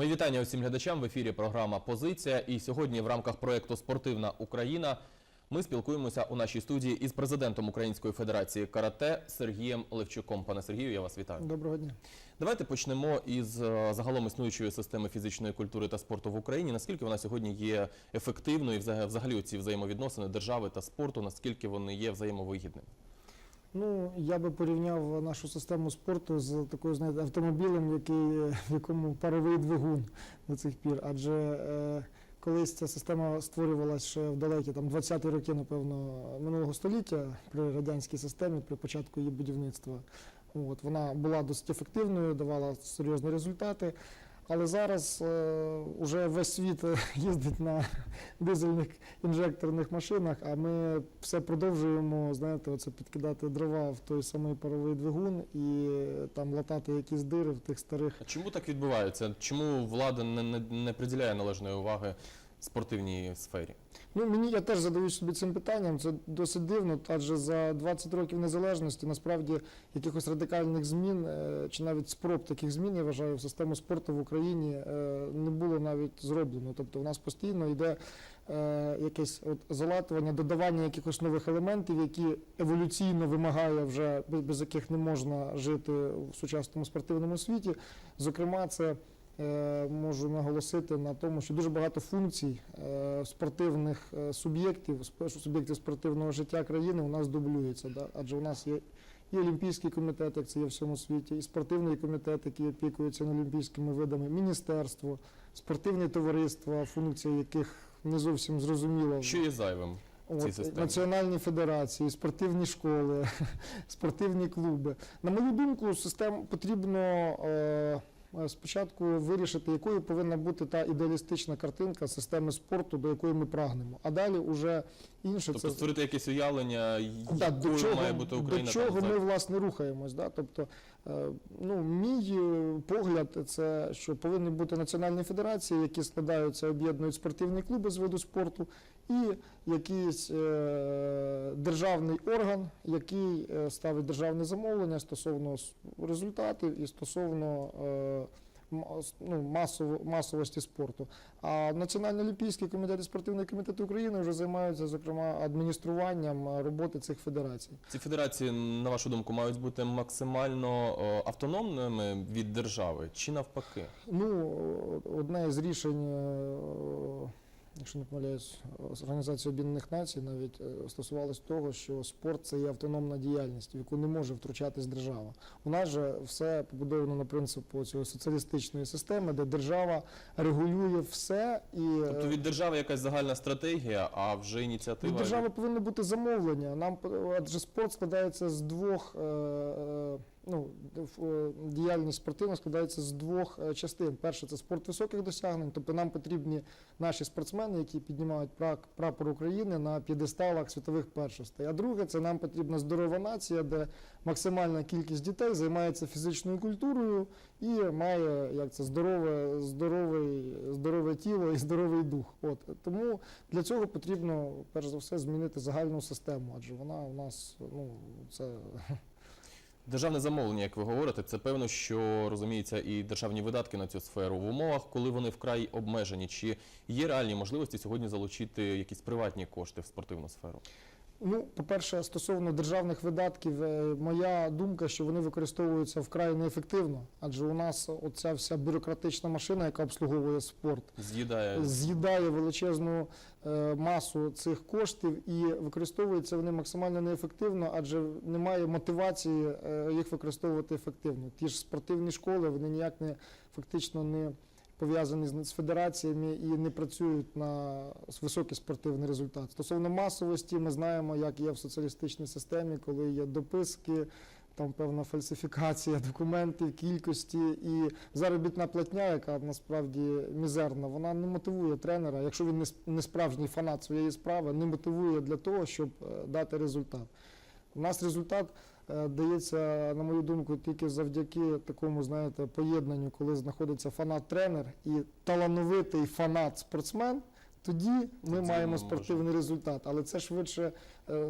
Мої вітання усім глядачам в ефірі. Програма Позиція. І сьогодні в рамках проєкту Спортивна Україна ми спілкуємося у нашій студії із президентом Української федерації карате Сергієм Левчуком. Пане Сергію, я вас вітаю. Доброго дня. Давайте почнемо із е, загалом існуючої системи фізичної культури та спорту в Україні. Наскільки вона сьогодні є ефективною, і взагалі ці взаємовідносини держави та спорту, наскільки вони є взаємовигідними? Ну я би порівняв нашу систему спорту з такою знаєте, автомобілем, який, в якому паровий двигун до цих пір. Адже е, колись ця система створювалася ще в далекі там 20-ті роки, напевно, минулого століття при радянській системі, при початку її будівництва. От вона була досить ефективною, давала серйозні результати. Але зараз е, весь світ е, їздить на дизельних інжекторних машинах, а ми все продовжуємо, знаєте, оце підкидати дрова в той самий паровий двигун і е, там латати якісь дири в тих старих. А Чому так відбувається? Чому влада не, не, не приділяє належної уваги спортивній сфері? Ну мені я теж задаю собі цим питанням. Це досить дивно, адже за 20 років незалежності насправді якихось радикальних змін е, чи навіть спроб таких змін, я вважаю, в систему спорту в Україні е, не було навіть зроблено. Тобто, у нас постійно йде е, якесь от залатування, додавання якихось нових елементів, які еволюційно вимагає вже без, яких не можна жити в сучасному спортивному світі. Зокрема, це можу наголосити на тому, що дуже багато функцій е, спортивних е, суб'єктів, суб'єктів спортивного життя країни у нас дублюється. Да? Адже у нас є і Олімпійський комітет, як це є в всьому світі, і спортивний комітет, який опікується над олімпійськими видами, міністерство, спортивні товариства, функція яких не зовсім зрозуміла. Що є зайвим? От, національні федерації, спортивні школи, спортивні клуби. На мою думку, систем потрібно е, е, спочатку вирішити, якою повинна бути та ідеалістична картинка системи спорту, до якої ми прагнемо. А далі вже інше Тобто це створити якесь уявлення, Да, якою до чого, має бути Україна до чого там, ми власне рухаємось. Да? Тобто, е, ну, мій е, погляд, це що повинні бути національні федерації, які складаються, об'єднують спортивні клуби з виду спорту, і якийсь е, державний орган, який е, ставить державне замовлення стосовно результатів і стосовно. Е, Ну, масово, масовості спорту. А Національний олімпійський комітет і спортивний комітет України вже займаються, зокрема, адмініструванням е, роботи цих федерацій. Ці федерації, на вашу думку, мають бути максимально автономними від держави чи навпаки? Ну, одне з рішень, е, якщо не помиляюсь, Організації Об'єднаних Націй навіть е, стосувалось того, що спорт це є автономна діяльність, в яку не може втручатись держава. У нас же все побудовано на принципу цієї соціалістичної системи, де держава регулює все і е, Тобто від держави якась загальна стратегія, а вже ініціатива від держави повинно бути замовлення. Нам по- адже спорт складається з двох. е, е, Ну, е, діяльність спортивна складається з двох е, частин. Перше це спорт високих досягнень, тобто нам потрібні наші спортсмени, які піднімають прапор України на п'єдесталах світових першостей. А друге, це нам потрібна здорова нація, де максимальна кількість дітей займається фізичною культурою і має як це здорове, здоровий, здорове тіло і здоровий дух. От тому для цього потрібно перш за все змінити загальну систему, адже вона у нас ну це Державне замовлення, як ви говорите, це певно, що розуміється і державні видатки на цю сферу в умовах, коли вони вкрай обмежені. Чи є реальні можливості сьогодні залучити якісь приватні кошти в спортивну сферу? Ну, по-перше, стосовно державних видатків, е, моя думка, що вони використовуються вкрай неефективно, адже у нас оця вся бюрократична машина, яка обслуговує спорт, З'їдає з'їдає величезну масу цих коштів і використовуються вони максимально неефективно, адже немає мотивації е, їх використовувати ефективно. Ті ж спортивні школи вони ніяк не фактично не пов'язані з федераціями і не працюють на високий спортивний результат. Стосовно масовості, ми знаємо, як є в соціалістичній системі, коли є дописки. Там певна фальсифікація документів, кількості і заробітна платня, яка насправді мізерна, вона не мотивує тренера, якщо він не справжній фанат своєї справи, не мотивує для того, щоб е, дати результат. У нас результат е, дається, на мою думку, тільки завдяки такому, знаєте, поєднанню, коли знаходиться фанат-тренер і талановитий фанат-спортсмен. тоді ми Тоді маємо спортивний результат. Але це швидше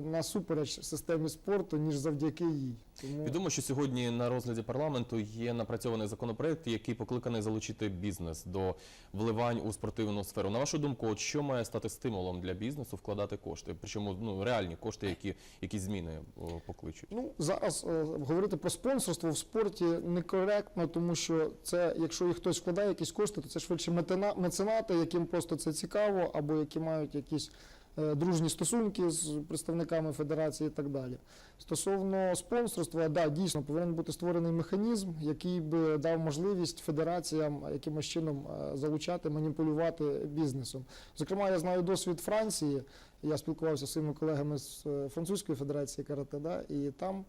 насупереч системі спорту, ніж завдяки їй. Тому Відомо, що сьогодні на розгляді парламенту є напрацьований законопроект, який покликаний залучити бізнес до вливань у спортивну сферу. На вашу думку, от що має стати стимулом для бізнесу вкладати кошти? Причому ну реальні кошти, які якісь зміни покличуть. Ну зараз е, говорити про спонсорство в спорті некоректно, тому що це, якщо і хтось вкладає якісь кошти, то це швидше меценати, яким просто це цікаво, або які мають якісь е, дружні стосунки з представниками федерації і так далі. Стосовно спонсорства, да, дійсно повинен бути створений механізм, який би дав можливість федераціям якимось чином е, залучати, маніпулювати бізнесом. Зокрема, я знаю досвід Франції. Я спілкувався з своїми колегами з е, французької федерації карате, да, і там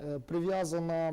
е, прив'язана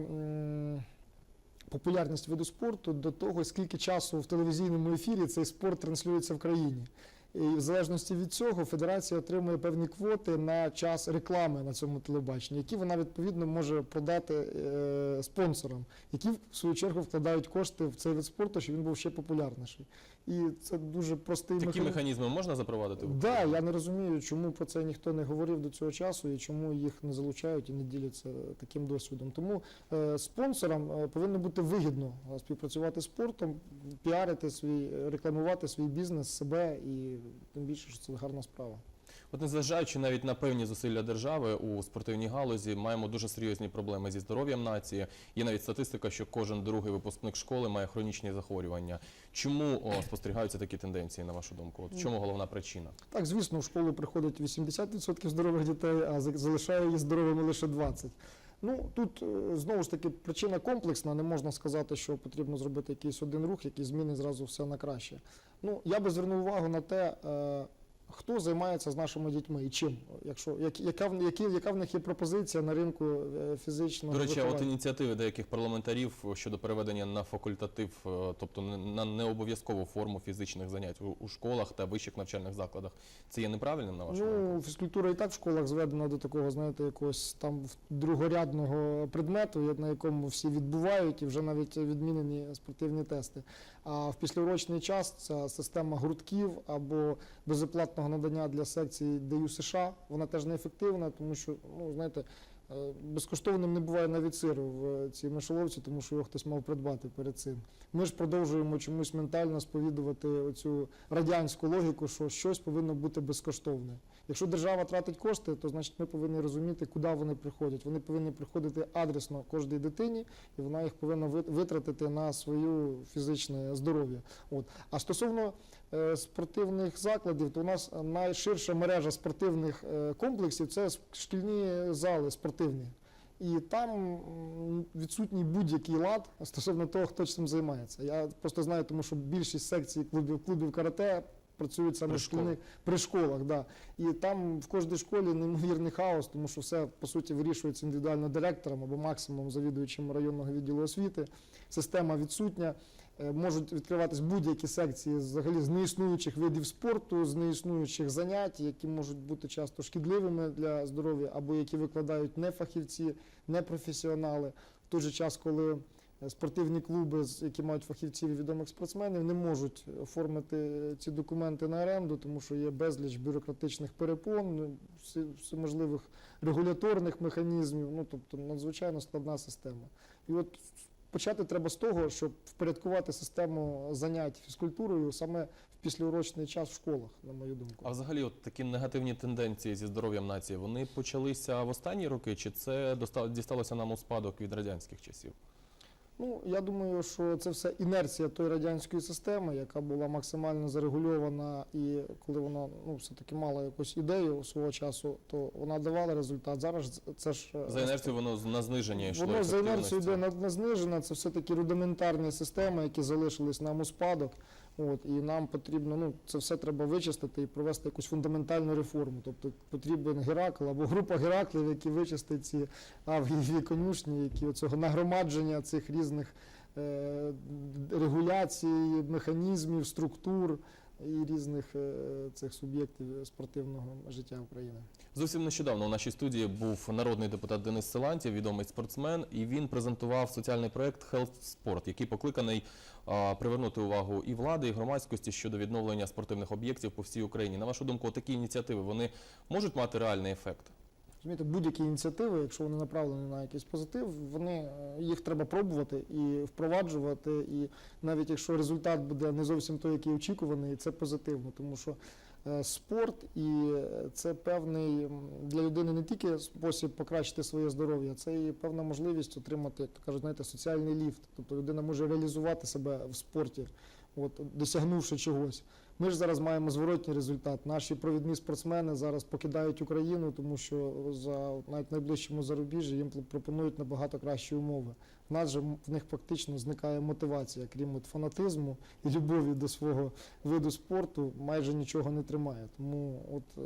популярність виду спорту до того, скільки часу в телевізійному ефірі цей спорт транслюється в країні. І в залежності від цього федерація отримує певні квоти на час реклами на цьому телебаченні, які вона відповідно може продати е, спонсорам, які в свою чергу вкладають кошти в цей вид спорту, щоб він був ще популярніший. І це дуже простий Такі механізм. механізми можна запровадити? в Да, Україні? я не розумію, чому про це ніхто не говорив до цього часу і чому їх не залучають і не діляться таким досвідом. Тому е, спонсорам е, повинно бути вигідно е, співпрацювати з спортом, піарити свій, рекламувати свій бізнес, себе і тим більше, що це гарна справа. От незважаючи навіть на певні зусилля держави у спортивній галузі, маємо дуже серйозні проблеми зі здоров'ям нації. Є навіть статистика, що кожен другий випускник школи має хронічні захворювання. Чому о, спостерігаються такі тенденції, на вашу думку? От чому головна причина? Так, звісно, в школу приходить 80% здорових дітей, а за- залишає її здоровими лише 20%. Ну тут е, знову ж таки причина комплексна. Не можна сказати, що потрібно зробити якийсь один рух, який змінить зразу все на краще. Ну я би звернув увагу на те, е, хто займається з нашими дітьми і чим. Якщо як, яка, в- які, яка в них є пропозиція на ринку е, фізичного До речі, а от ініціативи деяких парламентарів щодо переведення на факультатив, е, тобто на необов'язкову форму фізичних занять у, у школах та вищих навчальних закладах, це є неправильним на вашу думку? Ну, фізкультура і так в школах зведена до такого, знаєте, якогось там другорядного предмету, на якому всі відбувають, і вже навіть відмінені спортивні тести. А в післяурочний час ця система гуртків або безоплатного надання для секції ДЮ США, вона теж неефективна, тому що, ну, знаєте, безкоштовним не буває навіть сиру в цій мишоловці, тому що його хтось мав придбати перед цим. Ми ж продовжуємо чомусь ментально сповідувати оцю радянську логіку, що щось повинно бути безкоштовне. Якщо держава тратить кошти, то значить ми повинні розуміти, куди вони приходять. Вони повинні приходити адресно кожній дитині, і вона їх повинна витратити на своє фізичне здоров'я. От. А стосовно е, спортивних закладів, то у нас найширша мережа спортивних е, комплексів це шкільні зали спортивні. І там відсутній будь-який лад стосовно того, хто цим займається. Я просто знаю, тому що більшість секцій клубів клубів карате працюють саме При шкільних при школах. Да. І там в кожній школі неймовірний хаос, тому що все по суті вирішується індивідуально директором або максимум завідуючим районного відділу освіти. Система відсутня. Е, Можуть відкриватись будь-які секції взагалі з неіснуючих видів спорту, з неіснуючих занять, які можуть бути часто шкідливими для здоров'я, або які викладають не фахівці, не професіонали. В той же час, коли е, спортивні клуби, які мають фахівців і відомих спортсменів, не можуть оформити ці документи на оренду, тому що є безліч бюрократичних перепон, ну, всі- всеможливих регуляторних механізмів. Ну тобто надзвичайно складна система. І от почати треба з того, щоб впорядкувати систему занять фізкультурою саме в післяурочний час в школах, на мою думку. А взагалі, от такі негативні тенденції зі здоров'ям нації, вони почалися в останні роки, чи це дісталося нам у спадок від радянських часів? Ну, я думаю, що це все інерція тої радянської системи, яка була максимально зарегульована, і коли вона ну, все-таки мала якусь ідею свого часу, то вона давала результат. Зараз це ж е, За інерцією воно на зниження йшло. Воно за інерцією йде на, на зниження, це все-таки рудиментарні системи, які залишились нам у спадок. От, і нам потрібно, ну, це все треба вичистити і провести якусь фундаментальну реформу. Тобто потрібен Геракл або група Гераклів, які вичистить ці авгієві конюшні, які оцього нагромадження цих різних е, регуляцій, механізмів, структур. І різних е, цих суб'єктів спортивного життя України. Зовсім нещодавно у нашій студії був народний депутат Денис Селантів, відомий спортсмен, і він презентував соціальний проект Health Sport, який покликаний привернути увагу і влади, і громадськості щодо відновлення спортивних об'єктів по всій Україні. На вашу думку, такі ініціативи вони можуть мати реальний ефект? Розумієте, будь-які ініціативи, якщо вони направлені на якийсь позитив, вони е, їх треба пробувати і впроваджувати. І навіть якщо результат буде не зовсім той, який очікуваний, це позитивно, тому що е, спорт і е, це певний для людини не тільки спосіб покращити своє здоров'я, це і певна можливість отримати, як кажуть, знаєте, соціальний ліфт. Тобто людина може реалізувати себе в спорті, от досягнувши чогось. Ми ж зараз маємо зворотній результат. Наші провідні спортсмени зараз покидають Україну, тому що за навіть найближчому зарубіжжі їм пропонують набагато кращі умови. В нас же в них фактично зникає мотивація, крім от фанатизму і любові до свого виду спорту, майже нічого не тримає. Тому от е,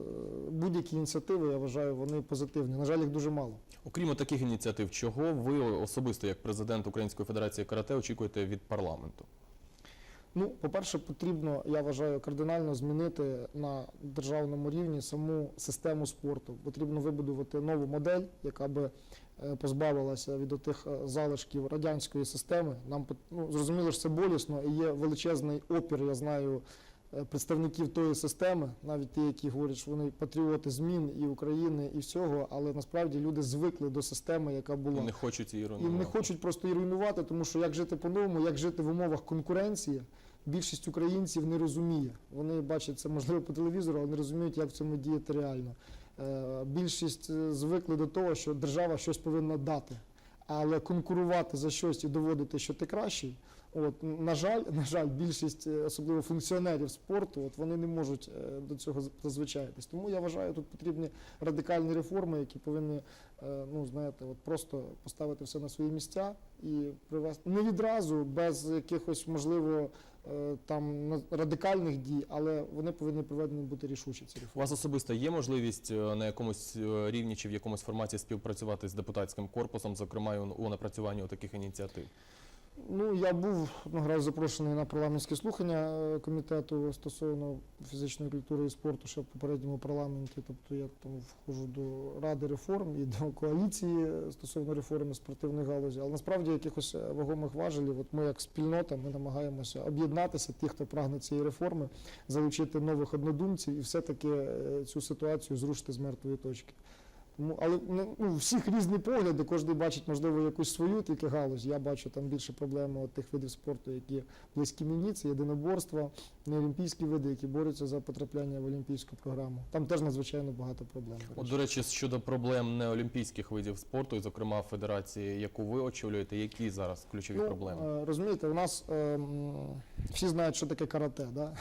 будь-які ініціативи, я вважаю, вони позитивні. На жаль, їх дуже мало. Окрім таких ініціатив, чого ви особисто, як президент Української федерації карате, очікуєте від парламенту? Ну, по-перше, потрібно, я вважаю, кардинально змінити на державному рівні саму систему спорту. Потрібно вибудувати нову модель, яка би е, позбавилася від тих залишків радянської системи. Нам ну, зрозуміло, що це болісно і є величезний опір. Я знаю е, представників тої системи, навіть ті, які говорять, що вони патріоти змін і України, і всього, але насправді люди звикли до системи, яка була. Не хочуть її І не хочуть просто її руйнувати, тому що як жити по-новому, як жити в умовах конкуренції, більшість українців не розуміє. Вони бачать це можливо по телевізору, але не розуміють, як в цьому діяти реально. Е, Більшість е, звикли до того, що держава щось повинна дати. Але конкурувати за щось і доводити, що ти кращий. От на жаль, на жаль, більшість, е, особливо функціонерів спорту, от вони не можуть е, до цього зазвичаїтись. Тому я вважаю, тут потрібні радикальні реформи, які повинні е, ну знаєте, от просто поставити все на свої місця і привести не відразу, без якихось можливо там радикальних дій, але вони повинні проведені бути рішучі. Ці У вас особисто є можливість на якомусь рівні чи в якомусь форматі співпрацювати з депутатським корпусом, зокрема у напрацюванні таких ініціатив? Ну я був одного разу запрошений на парламентські слухання е, комітету стосовно фізичної культури і спорту ще в попередньому парламенті. Тобто я там входжу до ради реформ і до коаліції е, стосовно реформи спортивної галузі. Але насправді якихось е, вагомих важелів, от ми як спільнота, ми намагаємося об'єднатися, ті, хто прагне цієї реформи, залучити нових однодумців і все-таки цю ситуацію зрушити з мертвої точки. Тому, але ну, ну, у всіх різні погляди, кожен бачить, можливо, якусь свою тільки галузь. Я бачу там більше проблеми от тих видів спорту, які близькі мені, це єдиноборство, неолімпійські види, які борються за потрапляння в олімпійську програму. Там теж надзвичайно багато проблем. до От, речі. до речі, щодо проблем неолімпійських видів спорту, і, зокрема, федерації, яку ви очолюєте, які зараз ключові проблеми? е, Розумієте, у нас е, всі знають, що таке карате, да?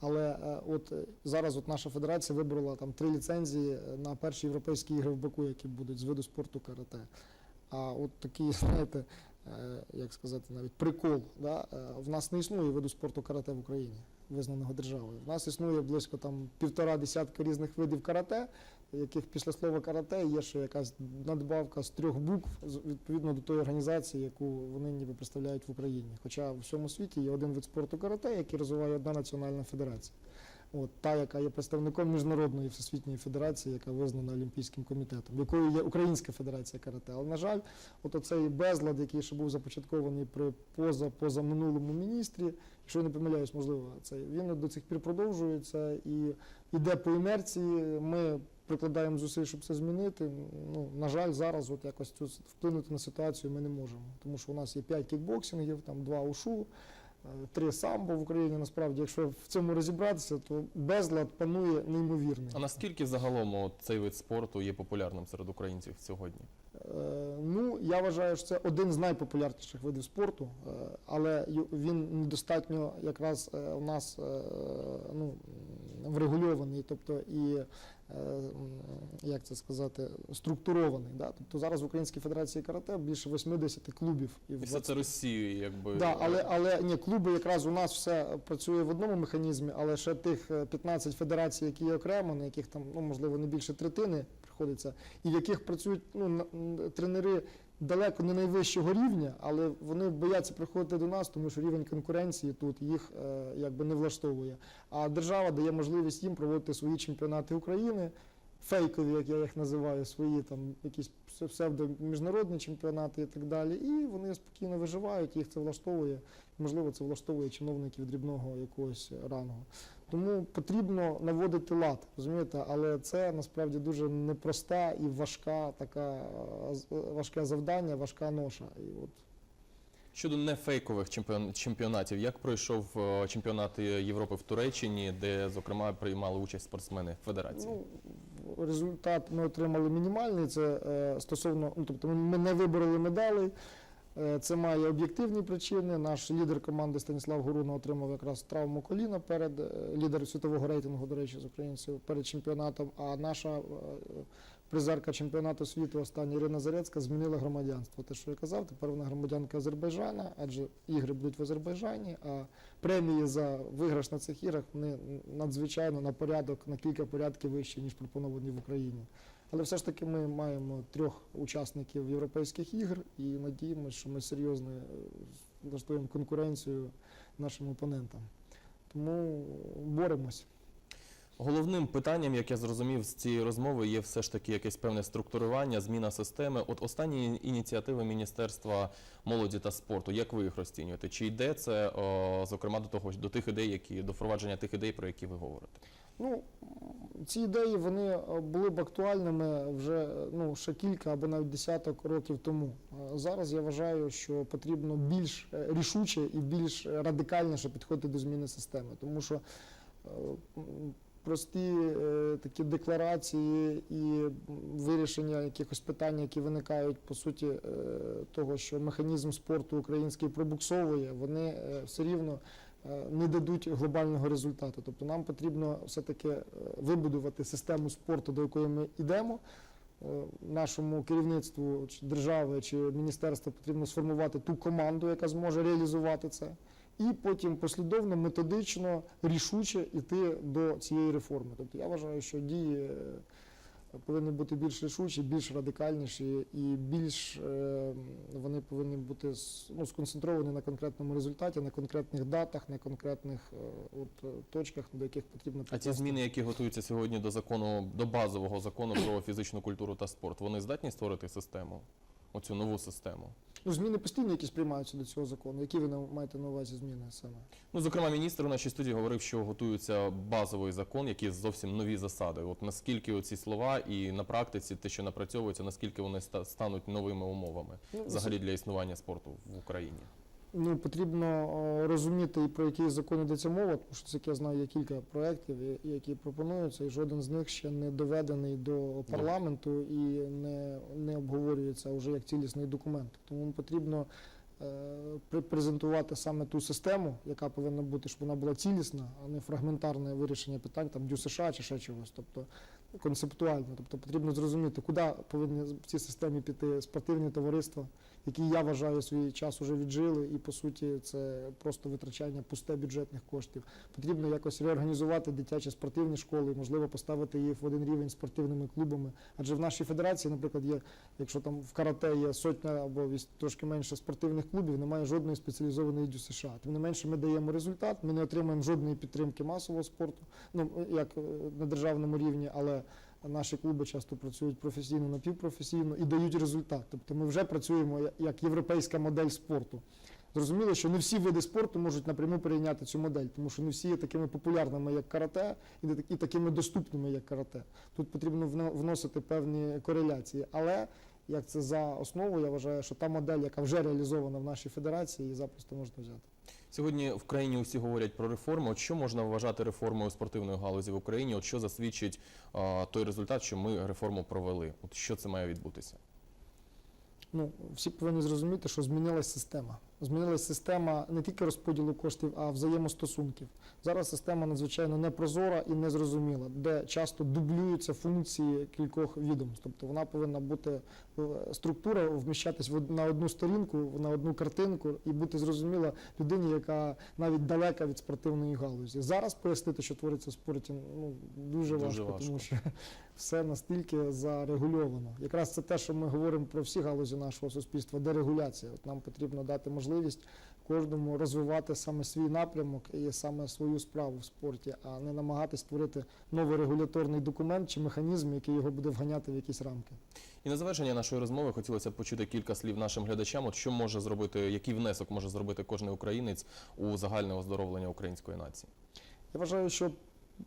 Але е, от е, зараз от наша федерація вибрала там три ліцензії е, на перші європейські ігри в Баку, які будуть з виду спорту карате. А от такий, знаєте, як сказати, навіть прикол, да? в нас не існує виду спорту карате в Україні, визнаного державою. В нас існує близько там півтора десятка різних видів карате, яких після слова карате є ще якась надбавка з трьох букв відповідно до тої організації, яку вони ніби представляють в Україні. Хоча в всьому світі є один вид спорту карате, який розвиває одна національна федерація. От та, яка є представником міжнародної всесвітньої федерації, яка визнана Олімпійським комітетом, якою є Українська федерація карате. Але на жаль, от оцей безлад, який ще був започаткований при поза позаминулому міністрі, якщо я не помиляюсь, можливо, це він до цих пір продовжується і іде по інерції. Ми прикладаємо зусиль, щоб це змінити. Ну на жаль, зараз от якось цю вплинути на ситуацію ми не можемо, тому що у нас є 5 кікбоксингів, там два ушу. е, Три самбо в Україні насправді, якщо в цьому розібратися, то безлад панує неймовірний. А наскільки загалом от, цей вид спорту є популярним серед українців сьогодні? Е, Ну, я вважаю, що це один з найпопулярніших видів спорту, е, але він недостатньо якраз е, у нас е, ну, врегульований, тобто і е, як це сказати, структурований. Да? Тобто зараз в Українській Федерації карате більше 80 клубів і в все це Росією, якби Да, але, але ні, клуби якраз у нас все працює в одному механізмі, але ще тих е, 15 федерацій, які є окремо, на яких там ну можливо не більше третини приходиться, і в яких працюють ну тренери далеко не найвищого рівня, але вони бояться приходити до нас, тому що рівень конкуренції тут їх е, якби не влаштовує. А держава дає можливість їм проводити свої чемпіонати України, фейкові, як я їх називаю, свої там якісь псевдоміжнародні чемпіонати і так далі. І вони спокійно виживають, їх це влаштовує. Можливо, це влаштовує чиновників дрібного якогось рангу. Тому потрібно наводити лад, розумієте, але це насправді дуже непроста і важка така е, важке завдання, важка ноша. І от Щодо нефейкових чемпіон- чемпіонатів, як пройшов е, чемпіонат Європи в Туреччині, де, зокрема, приймали участь спортсмени федерації? Ну, результат ми отримали мінімальний. Це е, стосовно, ну тобто ми- ми не вибороли медалей. Е, Це має об'єктивні причини. Наш лідер команди Станіслав Горуна отримав якраз травму коліна перед е, лідер світового рейтингу, до речі, з українців перед чемпіонатом. А наша е, призерка чемпіонату світу остання Ірина Зарецька змінила громадянство. Те, що я казав, тепер вона громадянка Азербайджана, адже ігри будуть в Азербайджані. А премії за виграш на цих іграх вони надзвичайно на порядок, на кілька порядків вищі, ніж пропоновані в Україні. Але все ж таки ми маємо трьох учасників європейських ігр і надіємося, що ми серйозно е, влаштуємо конкуренцію нашим опонентам. Тому боремось. Головним питанням, як я зрозумів з цієї розмови, є все ж таки якесь певне структурування, зміна системи. От останні ініціативи Міністерства молоді та спорту, як ви їх розцінюєте? Чи йде це, зокрема, до того до тих ідей, які до впровадження тих ідей, про які ви говорите? Ну, ці ідеї вони е, були б актуальними вже е, ну, ще кілька або навіть десяток років тому. Е, Зараз я вважаю, що потрібно більш рішуче і більш радикальніше підходити до зміни системи, тому що прості такі декларації і вирішення якихось питань, які виникають по суті того, що механізм спорту український пробуксовує, вони все рівно не дадуть глобального результату. Тобто нам потрібно все-таки е, вибудувати систему спорту, до якої ми йдемо. Е, Нашому керівництву чи держави чи міністерства потрібно сформувати ту команду, яка зможе реалізувати це, і потім послідовно, методично, рішуче йти до цієї реформи. Тобто я вважаю, що дії е, повинні бути більш рішучі, більш радикальніші і більш е, вони повинні бути ну, сконцентровані на конкретному результаті, на конкретних датах, на конкретних е, от, е, точках, до яких потрібно А ці зміни, які готуються сьогодні до закону, до базового закону про фізичну культуру та спорт, вони здатні створити систему, оцю нову систему? Ну, зміни постійно якісь приймаються до цього закону. Які ви маєте на увазі зміни саме? Ну, зокрема, міністр у нашій студії говорив, що готується базовий закон, який зовсім нові засади. От наскільки оці слова і на практиці те, що напрацьовується, наскільки вони ста- стануть новими умовами Ну, взагалі для існування спорту в Україні? Ну, потрібно е, розуміти, і про який закон йдеться мова, тому що як я знаю, є кілька проєктів, які пропонуються, і жоден з них ще не доведений до парламенту і не, не обговорюється вже як цілісний документ. Тому потрібно е, презентувати саме ту систему, яка повинна бути, щоб вона була цілісна, а не фрагментарне вирішення питань там дю США чи ще чогось. Тобто концептуально. Тобто потрібно зрозуміти, куди повинні в цій системі піти спортивні товариства, які я вважаю свій час уже віджили, і по суті це просто витрачання пусте бюджетних коштів. Потрібно якось реорганізувати дитячі спортивні школи, можливо, поставити їх в один рівень спортивними клубами. Адже в нашій федерації, наприклад, є, якщо там в карате є сотня або трошки менше спортивних клубів, немає жодної спеціалізованої дю США. Тим не менше, ми даємо результат, ми не отримуємо жодної підтримки масового спорту, ну як е, на державному рівні, але наші клуби часто працюють професійно, напівпрофесійно і дають результат. Тобто ми вже працюємо як європейська модель спорту. Зрозуміло, що не всі види спорту можуть напряму перейняти цю модель, тому що не всі є такими популярними, як карате, і такими доступними, як карате. Тут потрібно вносити певні кореляції. Але як це за основу, я вважаю, що та модель, яка вже реалізована в нашій федерації, її запросто можна взяти. Сьогодні в країні усі говорять про реформи. От що можна вважати реформою спортивної галузі в Україні? От що засвідчить а, той результат, що ми реформу провели? От що це має відбутися? Ну, всі повинні зрозуміти, що змінилася система. Змінилася система не тільки розподілу коштів, а взаємостосунків. Зараз система надзвичайно непрозора і незрозуміла, де часто дублюються функції кількох відомств. Тобто вона повинна бути е, структура вміщатись в на одну сторінку, на одну картинку і бути зрозуміла людині, яка навіть далека від спортивної галузі. Зараз пояснити, що твориться в спорті, ну дуже, Дуже важко, важко. тому що все настільки зарегульовано. Якраз це те, що ми говоримо про всі галузі нашого суспільства, дерегуляція. От нам потрібно дати можливість кожному розвивати саме свій напрямок і саме свою справу в спорті, а не намагатись створити новий регуляторний документ чи механізм, який його буде вганяти в якісь рамки. І на завершення нашої розмови хотілося б почути кілька слів нашим глядачам. От що може зробити, який внесок може зробити кожен українець у загальне оздоровлення української нації? Я вважаю, що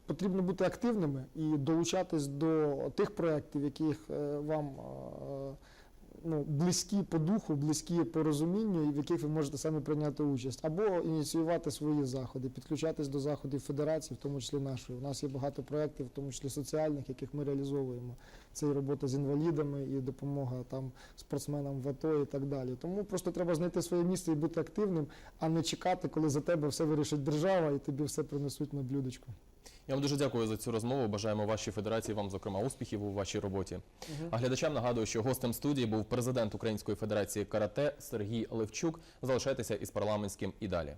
потрібно бути активними і долучатись до тих проєктів, яких е, вам е, ну, близькі по духу, близькі по розумінню, і в яких ви можете самі прийняти участь, або ініціювати свої заходи, підключатись до заходів федерації, в тому числі нашої. У нас є багато проєктів, в тому числі соціальних, яких ми реалізовуємо. Це і робота з інвалідами, і допомога там спортсменам в АТО і так далі. Тому просто треба знайти своє місце і бути активним, а не чекати, коли за тебе все вирішить держава і тобі все принесуть на блюдечку. Я вам дуже дякую за цю розмову. Бажаємо вашій федерації вам, зокрема, успіхів у вашій роботі. А глядачам нагадую, що гостем студії був президент Української федерації карате Сергій Левчук. Залишайтеся із парламентським і далі.